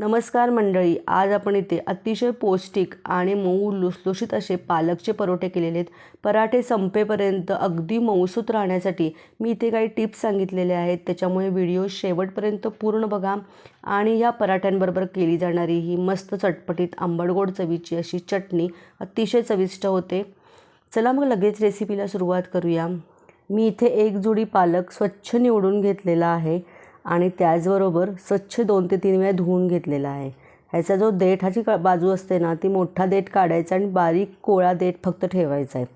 नमस्कार मंडळी आज आपण इथे अतिशय पौष्टिक आणि मऊ लुसलुशीत असे पालकचे परोठे केलेले आहेत. पराठे संपेपर्यंत अगदी मऊसूत राहण्यासाठी मी इथे काही टिप्स सांगितलेले आहेत. त्याच्यामुळे व्हिडिओ शेवटपर्यंत पूर्ण बघा आणि या पराठ्यांबरोबर केली जाणारी ही मस्त चटपटीत आंबडगोड चवीची अशी चटणी अतिशय चविष्ट होते. चला मग लगेच रेसिपीला सुरुवात करूया. मी इथे एक जुडी पालक स्वच्छ निवडून घेतलेला आहे. आणि त्याचबरोबर स्वच्छ दोन ते तीन वेळा धुवून घेतलेला आहे. ह्याचा जो देठाची का बाजू असते ना ती मोठा देठ काढायचा आणि बारीक कोळा देठ फक्त ठेवायचा आहे.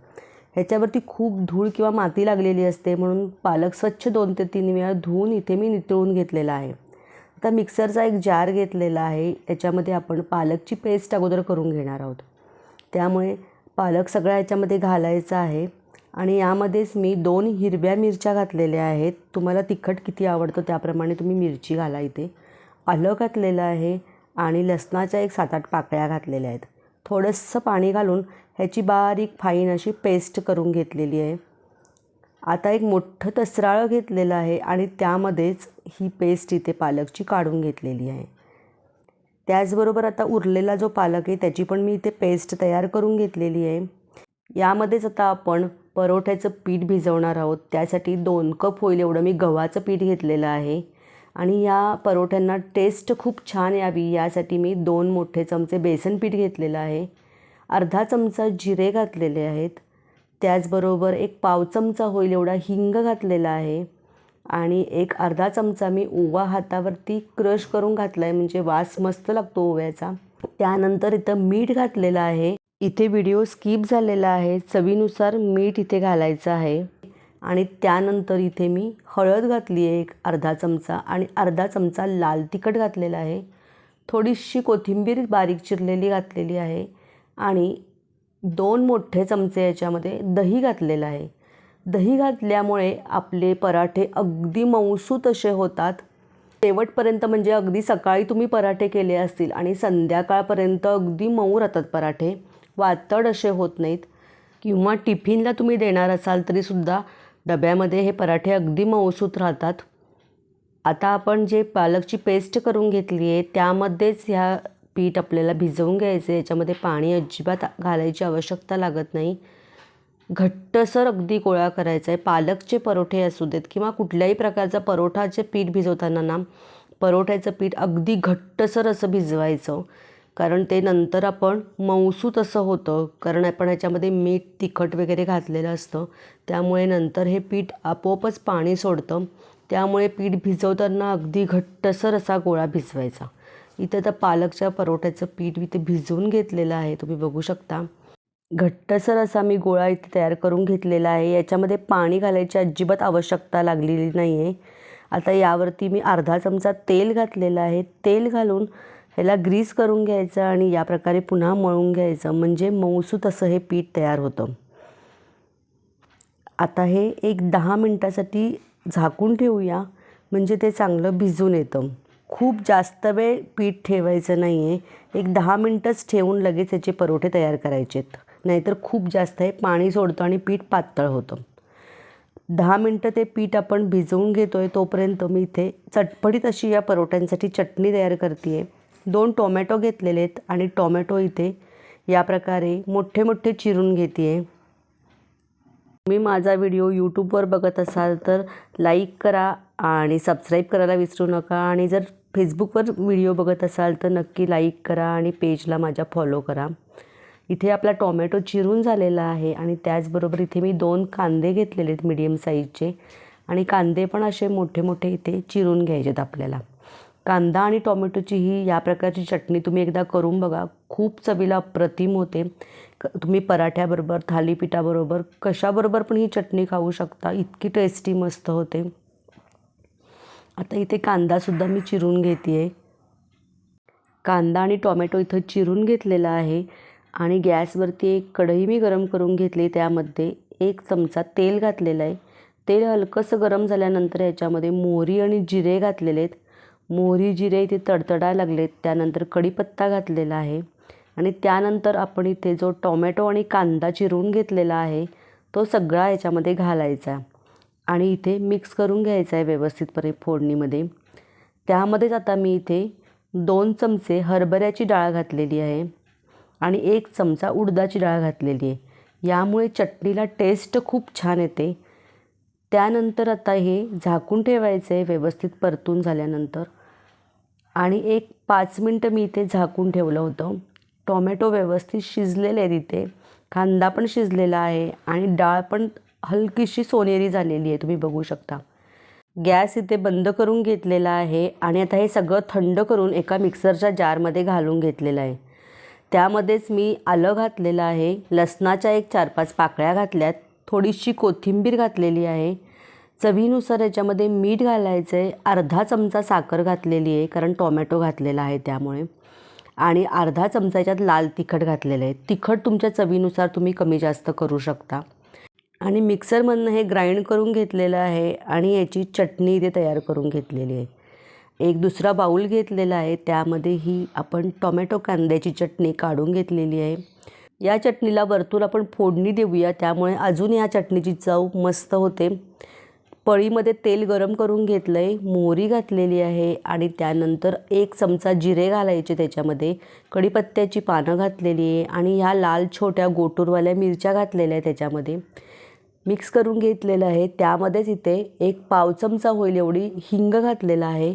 ह्याच्यावरती खूप धूळ किंवा माती लागलेली असते म्हणून पालक स्वच्छ दोन ते तीन वेळा धुवून इथे मी नितळून घेतलेला आहे. आता मिक्सरचा एक जार घेतलेला आहे याच्यामध्ये आपण पालकची पेस्ट अगोदर करून घेणार आहोत. त्यामुळे पालक सगळा याच्यामध्ये घालायचा आहे. आणि यामध्येच मी दोन हिरव्या मिरच्या घातलेल्या आहेत. तुम्हाला तिखट किती आवडतं त्याप्रमाणे तुम्ही मिरची घाला इथे. आलं घातलेलं आहे आणि लसणाच्या एक सात आठ पाकळ्या घातलेल्या आहेत. थोडंसं पाणी घालून ह्याची बारीक फाईन अशी पेस्ट करून घेतलेली आहे. आता एक मोठं तसराळं घेतलेलं आहे आणि त्यामध्येच ही पेस्ट इथे पालकची काढून घेतलेली आहे. त्याचबरोबर आता उरलेला जो पालक आहे त्याची पण मी इथे पेस्ट तयार करून घेतलेली आहे. यामध्येच आता आपण परोठ्याचं पीठ भिजवणार आहोत. त्यासाठी दोन कप होईल एवढं. मी गव्हाचं पीठ घेतलेलं आहे. आणि या परोठ्यांना टेस्ट खूप छान यावी. यासाठी मी दोन मोठे चमचे बेसन पीठ घेतलेलं आहे. अर्धा चमचा जिरे घातलेले आहेत. त्याचबरोबर एक पाव चमचा होईल एवढा हिंग घातलेला आहे. आणि एक अर्धा चमचा मी ओवा हातावरती क्रश करून घातला आहे म्हणजे वास मस्त लागतो ओव्याचा त्यानंतर इथं मीठ घातलेलं आहे. इथे व्हिडिओ स्किप झालेला आहे. चवीनुसार मीठ इथे घालायचं आहे. आणि त्यानंतर इथे मी हळद घातली आहे एक अर्धा चमचा आणि अर्धा चमचा लाल तिखट घातलेला आहे. थोडीशी कोथिंबीर बारीक चिरलेली घातलेली आहे आणि दोन मोठे चमचे याच्यामध्ये दही घातलेलं आहे. दही घातल्यामुळे आपले पराठे अगदी मऊसूत असे होतात. शेवटपर्यंत म्हणजे अगदी सकाळी तुम्ही पराठे केले असतील आणि संध्याकाळपर्यंत अगदी मऊ राहतात पराठे. वातड असे होत नाहीत. किंवा टिफिनला तुम्ही देणार असाल तरीसुद्धा डब्यामध्ये हे पराठे अगदी मऊसूत राहतात. आता आपण जे पालकची पेस्ट करून घेतली आहे त्यामध्येच ह्या पीठ आपल्याला भिजवून घ्यायचं आहे. याच्यामध्ये पाणी अजिबात घालायची आवश्यकता लागत नाही. घट्टसर अगदी गोळा करायचा आहे. पालकचे परोठे असू देत किंवा कुठल्याही प्रकारचा परोठाचे पीठ भिजवताना ना परोठ्याचं पीठ अगदी घट्टसर असं भिजवायचं. कारण ते नंतर आपण मऊसू तसं होतं. कारण आपण ह्याच्यामध्ये मीठ तिखट वगैरे घातलेलं असतं. त्यामुळे नंतर हे पीठ आपोआपच पाणी सोडतं. त्यामुळे पीठ भिजवताना अगदी घट्टसर असा गोळा भिजवायचा. इथं तर पालकच्या परोठ्याचं पीठ इथे भिजवून घेतलेलं आहे. तुम्ही बघू शकता. घट्टसर असा मी गोळा इथे तयार करून घेतलेला आहे. याच्यामध्ये पाणी घालायची अजिबात आवश्यकता लागलेली नाही आहे आता यावरती मी अर्धा चमचा तेल घातलेलं आहे. तेल घालून ह्याला ग्रीस करून घ्यायचं आणि या प्रकारे पुन्हा मळून घ्यायचं. म्हणजे मऊसूत असं हे पीठ तयार होतं. आता हे एक दहा मिनटासाठी झाकून ठेवूया. म्हणजे ते चांगलं भिजून येतं. खूप जास्त वेळ पीठ ठेवायचं नाही आहे एक दहा मिनटंच ठेवून लगेच याचे परोठे तयार करायचे नाहीतर खूप जास्त हे पाणी सोडतं आणि पीठ पातळ होतं. दहा मिनटं ते पीठ आपण भिजवून घेतो आहे तोपर्यंत मी इथे चटपटीत अशी या परोठ्यांसाठी चटणी तयार करते आहे दोन टोमॅटो घेतलेले आहेत आणि टोमॅटो इथे या प्रकारे मोठे मोठे चिरून घेते आहे तुम्ही माझा व्हिडिओ यूट्यूबवर बघत असाल तर लाईक करा आणि सबस्क्राईब करायला विसरू नका. आणि जर फेसबुकवर व्हिडिओ बघत असाल तर नक्की लाईक करा आणि पेजला माझ्या फॉलो करा. इथे आपला टोमॅटो चिरून झालेला आहे आणि त्याचबरोबर इथे मी दोन कांदे घेतलेले आहेत मीडियम साईजचे आणि कांदे पण असे मोठे मोठे इथे चिरून घ्यायचे आहेत आपल्याला. कांदा आणि टोमॅटोची ही या प्रकारची चटणी तुम्ही एकदा करून बघा. खूप चवीला अप्रतिम होते. क तुम्ही पराठ्याबरोबर थालीपीठाबरोबर कशाबरोबर पण ही चटणी खाऊ शकता. इतकी टेस्टी मस्त होते. आता इथे कांदासुद्धा मी चिरून घेते आहे कांदा आणि टोमॅटो इथं चिरून घेतलेला आहे. आणि गॅसवरती एक कढई मी गरम करून घेतली त्यामध्ये एक चमचा तेल घातलेलं आहे. तेल हलकंसं गरम झाल्यानंतर याच्यामध्ये मोहरी आणि जिरे घातलेले आहेत. मोहरी जिरे इथे तडतडायला लागलेत. त्यानंतर कढीपत्ता घातलेला आहे. आणि त्यानंतर आपण इथे जो टोमॅटो आणि कांदा चिरून घेतलेला आहे तो सगळा याच्यामध्ये घालायचा. आणि इथे मिक्स करून घ्यायचा आहे व्यवस्थितपणे फोडणीमध्ये. त्यामध्येच आता मी इथे दोन चमचे हरभऱ्याची डाळ घातलेली आहे आणि एक चमचा उडदाची डाळ घातलेली आहे. यामुळे चटणीला टेस्ट खूप छान येते. त्यानंतर आता हे झाकून ठेवायचं आहे व्यवस्थित परतून झाल्यानंतर. आणि एक पाच मिनटं मी इथे झाकून ठेवलं होतं. टोमॅटो व्यवस्थित शिजलेले आहेत इथे. कांदा पण शिजलेला आहे आणि डाळ पण हलकीशी सोनेरी झालेली आहे तुम्ही बघू शकता. गॅस इथे बंद करून घेतलेला आहे आणि आता हे सगळं थंड करून एका मिक्सरच्या जारमध्ये घालून घेतलेलं आहे. त्यामध्येच मी आलं घातलेलं आहे. लसणाच्या एक चार पाच पाकळ्या घातल्यात. थोडीशी कोथिंबीर घातलेली आहे. चवीनुसार याच्यामध्ये मीठ घालायचं आहे. अर्धा चमचा साखर घातलेली आहे कारण टोमॅटो घातलेला आहे त्यामुळे. आणि अर्धा चमचा याच्यात लाल तिखट घातलेलं आहे. तिखट तुमच्या चवीनुसार तुम्ही कमी जास्त करू शकता. आणि मिक्सरमधनं हे ग्राइंड करून घेतलेलं आहे आणि याची चटणी इथे तयार करून घेतलेली आहे. एक दुसरा बाऊल घेतलेला आहे. त्यामध्ये ही आपण टोमॅटो कांद्याची चटणी काढून घेतलेली आहे. या चटणीला वरतून आपण फोडणी देऊया. त्यामुळे अजून या चटणीची चव मस्त होते. पळीमध्ये तेल गरम करून घेतलं आहे मोहरी घातलेली आहे आणि त्यानंतर एक चमचा जिरे घालायचे त्याच्यामध्ये कढीपत्त्याची पानं घातलेली आहे आणि ह्या लाल छोट्या गोटूरवाल्या मिरच्या घातलेल्या आहे त्याच्यामध्ये. मिक्स करून घेतलेलं आहे. त्यामध्येच इथे एक पाव चमचा होईल एवढी हिंग घातलेला आहे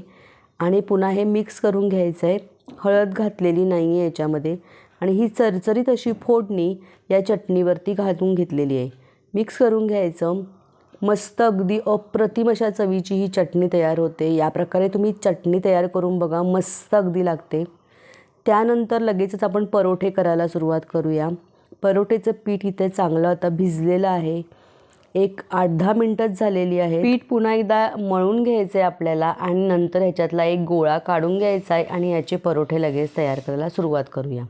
आणि पुन्हा हे मिक्स करून घ्यायचं आहे हळद घातलेली नाही आहे याच्यामध्ये आणि ही चरचरीत अशी फोडणी या चटणीवरती घालून घेतलेली आहे. मिक्स करून घ्यायचं. मस्त अगदी अप्रतिम अशा चवीची ही चटणी तयार होते. या प्रकारे तुम्ही चटणी तयार करून बघा मस्त अगदी लागते. त्यानंतर लगेचच आपण परोठे करायला सुरुवात करूया. परोठेचं पीठ इथे चांगलं आता भिजलेलं आहे. एक आठ दहा मिनटंच झालेली आहे पीठ पुन्हा एकदा मळून घ्यायचं आहे आपल्याला आणि नंतर ह्याच्यातला एक गोळा काढून घ्यायचा आहे आणि याचे परोठे लगेच तयार करायला सुरुवात करूया.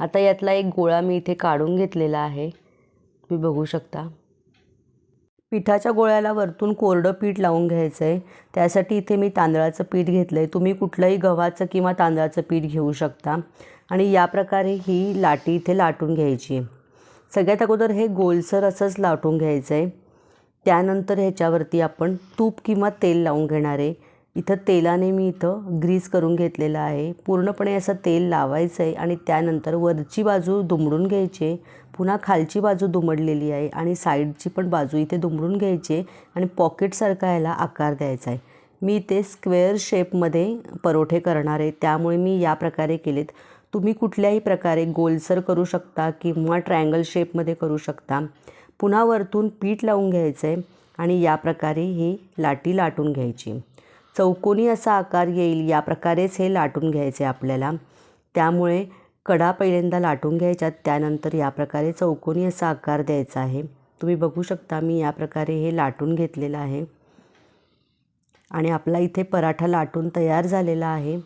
आता यातला एक गोळा मी इथे काढून घेतलेला आहे. तुम्ही बघू शकता. पिठाच्या गोळ्याला वरतून कोरडं पीठ लावून घ्यायचं आहे त्यासाठी इथे मी तांदळाचं पीठ घेतलं आहे तुम्ही कुठलंही गव्हाचं किंवा तांदळाचं पीठ घेऊ शकता. आणि या प्रकारे ही लाटी इथे लाटून घ्यायची. आहे सगळ्यात अगोदर हे गोलसर असंच लाटून घ्यायचं आहे त्यानंतर ह्याच्यावरती आपण तूप किंवा तेल लावून घेणार आहे. इथं तेलाने मी इथं ग्रीस करून घेतलेलं आहे. पूर्णपणे असं तेल लावायचं आहे आणि त्यानंतर वरची बाजू दुमडून घ्यायची पुन्हा खालची बाजू दुमडलेली आहे आणि साईडची पण बाजू इथे दुमडून घ्यायची आणि पॉकेटसारखा याला आकार द्यायचा आहे. मी इथे स्क्वेअर शेपमध्ये परोठे करणार आहे. त्यामुळे मी या प्रकारे केलेत. तुम्ही कुठल्याही प्रकारे गोलसर करू शकता किंवा ट्रायंगल शेपमध्ये करू शकता. पुन्हा वरतून पीठ लावून घ्यायचं आहे आणि या प्रकारे ही लाटी लाटून घ्यायची. चौकोनी असा आकार येईल या प्रकारेच हे लाटून घ्यायचे आपल्याला. त्यामुळे कडा पहिल्यांदा लाटून घ्यायच्यात त्यानंतर या प्रकारे चौकोनी असा आकार द्यायचा आहे. तुम्ही बघू शकता मी या प्रकारे हे लाटून घेतलेलं आहे. आणि आपला इथे पराठा लाटून तयार झालेला आहे.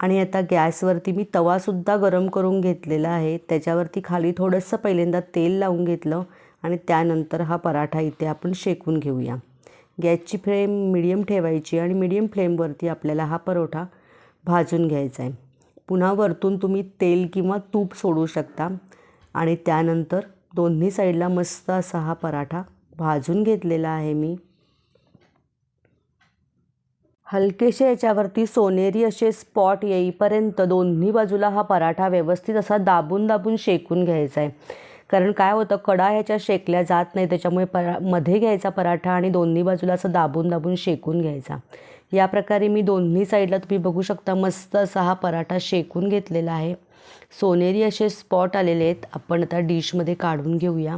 आणि आता गॅसवरती मी तवासुद्धा गरम करून घेतलेला आहे. त्याच्यावरती खाली थोडंसं पहिल्यांदा तेल लावून घेतलं आणि त्यानंतर हा पराठा इथे आपण शेकून घेऊया. गॅसची फ्लेम मिडियम ठेवायची आणि मिडियम फ्लेमवरती आपल्याला हा परोठा भाजून घ्यायचा आहे. पुन्हा वरतून तुम्ही तेल किंवा तूप सोडू शकता आणि त्यानंतर दोन्ही साईडला मस्त असा हा पराठा भाजून घेतलेला आहे मी. हलकेसे याच्यावरती सोनेरी असे स्पॉट येईपर्यंत दोन्ही बाजूला हा पराठा व्यवस्थित असा दाबून दाबून शेकून घ्यायचा आहे. कारण काय होतं कडा ह्याच्या शेकल्या जात नाही त्याच्यामुळे परा मध्ये घ्यायचा पराठा आणि दोन्ही बाजूला असं दाबून दाबून शेकून घ्यायचा. या प्रकारे मी दोन्ही साईडला तुम्ही बघू शकता मस्त असा हा पराठा शेकून घेतलेला आहे. सोनेरी असे स्पॉट आलेले आहेत आपण आता डिशमध्ये काढून घेऊया.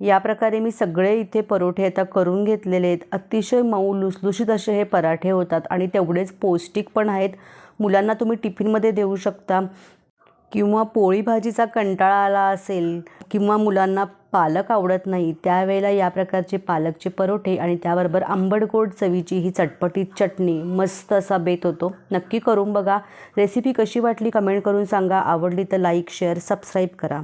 या प्रकारे मी सगळे इथे परोठे आता करून घेतलेले आहेत. अतिशय मऊ लुसलुशीत असे हे पराठे होतात आणि तेवढेच पौष्टिक पण आहेत. मुलांना तुम्ही टिफिनमध्ये देऊ शकता. किंवा पोळी भाजीचा कंटाळा आला असेल किंवा मुलांना पालक आवडत नाही त्यावेळेला या प्रकारचे पालकचे परोठे आणि त्याबरोबर आंबडगोड चवीची ही चटपटीत चटणी मस्त असा बेत होतो. नक्की करून बघा. रेसिपी कशी वाटली कमेंट करून सांगा. आवडली तर लाईक शेअर सबस्क्राईब करा.